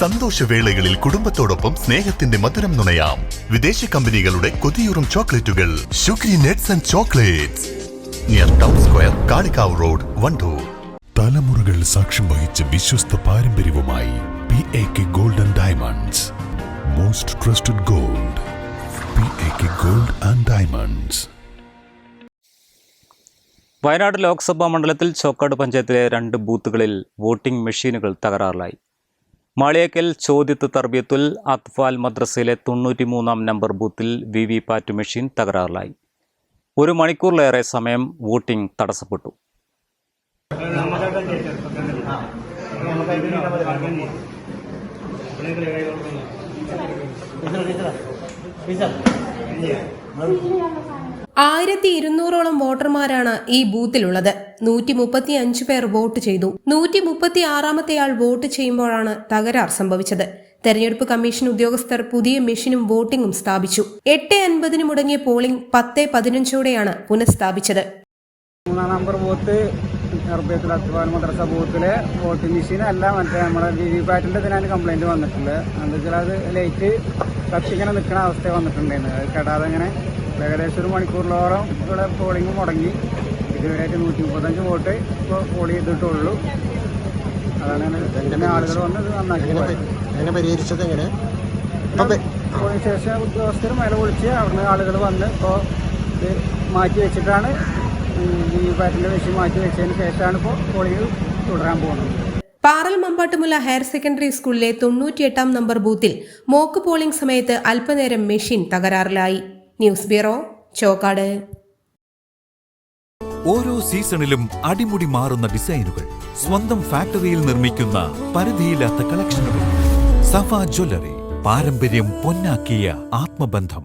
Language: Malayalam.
സന്തോഷവേളകളിൽ കുടുംബത്തോടൊപ്പം സ്നേഹത്തിന്റെ മധുരം നുണയാം. വിദേശ കമ്പനികളുടെ കൊതിയൂറും ചോക്ലേറ്റുകൾ. Shukri nets and chocolates. Near town square Kalikavu road Wandoor. തലമുറകൾ സാക്ഷ്യം വഹിച്ച വിശ്വസ്ത പാരമ്പര്യവുമായി P A K golden diamonds most trusted gold P A K gold and diamonds Wayanad Lok Sabha മണ്ഡലത്തിൽ ചോക്കാട് പഞ്ചായത്തിലെ രണ്ട് ബൂത്തുകളിൽ വോട്ടിംഗ് മെഷീനുകൾ തകരാറിലായി. മാളിയേക്കൽ ചോദ്യത്ത് തർബിയത്തുൽ അത്ഫാൽ മദ്രസയിലെ തൊണ്ണൂറ്റിമൂന്നാം നമ്പർ ബൂത്തിൽ വി വി പാറ്റ് മെഷീൻ തകരാറിലായി. ഒരു മണിക്കൂറിലേറെ സമയം വോട്ടിംഗ് തടസ്സപ്പെട്ടു. ആയിരത്തി ഇരുന്നൂറോളം വോട്ടർമാരാണ് ഈ ബൂത്തിലുള്ളത്. നൂറ്റി മുപ്പത്തി അഞ്ച് പേർ വോട്ട് ചെയ്തു. നൂറ്റി മുപ്പത്തി ആറാമത്തെയാൾ വോട്ട് ചെയ്യുമ്പോഴാണ് തകരാർ സംഭവിച്ചത്. തെരഞ്ഞെടുപ്പ് കമ്മീഷൻ ഉദ്യോഗസ്ഥർ പുതിയ മെഷീനും വോട്ടിംഗും സ്ഥാപിച്ചു. എട്ട് അൻപതിന് മുടങ്ങിയ പോളിംഗ് പത്ത് പതിനഞ്ചോടെയാണ് പുനഃസ്ഥാപിച്ചത്. മൂന്നാം നമ്പർ ബൂത്ത് ഹർബേത്തുൽ അത്വാൻ മദ്രസ ബൂത്തിലെ വോട്ടിംഗ് മെഷീൻ അല്ല മറ്റേ നമ്മുടെ വി വി പാറ്റിന്റെ ഇതിനാണ് കംപ്ലൈന്റ് വന്നിട്ടുള്ളത്. എന്താ വെച്ചാൽ അത് ലൈറ്റ് കത്തിങ്ങനെ നിൽക്കുന്ന അവസ്ഥ വന്നിട്ടുണ്ടായിരുന്നു അത് കെടാതെ ഇങ്ങനെ ഏകദേശം ഒരു മണിക്കൂറിലോളം ഇവിടെ പോളിംഗ് മുടങ്ങി. ഇതുവരെയായിട്ട് നൂറ്റി മുപ്പത്തഞ്ച് വോട്ട് ഇപ്പോൾ പോൾ ചെയ്തിട്ടുള്ളൂ. അതാണ് ആളുകൾ വന്ന് ഇത് നന്നാക്കി പരിഹരിച്ചത് എങ്ങനെ? സ്റ്റേഷൻ ഉദ്യോഗസ്ഥർ മേലെ വിളിച്ച് അവിടുന്ന് ആളുകൾ വന്ന് ഇപ്പോൾ ഇത് മാറ്റി വെച്ചിട്ടാണ് വി വി പാറ്റിന്റെ മെഷീൻ മാറ്റി വെച്ചതിന് ശേഷമാണ് ഇപ്പോൾ പോളിംഗ് തുടരാൻ പോകുന്നത്. പാറൽ മമ്പാട്ടുമുല ഹയർ സെക്കൻഡറി സ്കൂളിലെ തൊണ്ണൂറ്റിയെട്ടാം നമ്പർ ബൂത്തിൽ മോക്ക് പോളിംഗ് സമയത്ത് അല്പനേരം മെഷീൻ തകരാറിലായി. News bureau Chokkad. ഓരോ സീസണിലും അടിമുടി മാറുന്ന ഡിസൈനുകൾ സ്വന്തം ഫാക്ടറിയിൽ നിർമ്മിക്കുന്ന പരിധിയില്ലാത്ത കളക്ഷനുകൾ. സഫ ജ്വല്ലറി പാരമ്പര്യം പൊന്നാക്കിയ ആത്മബന്ധം.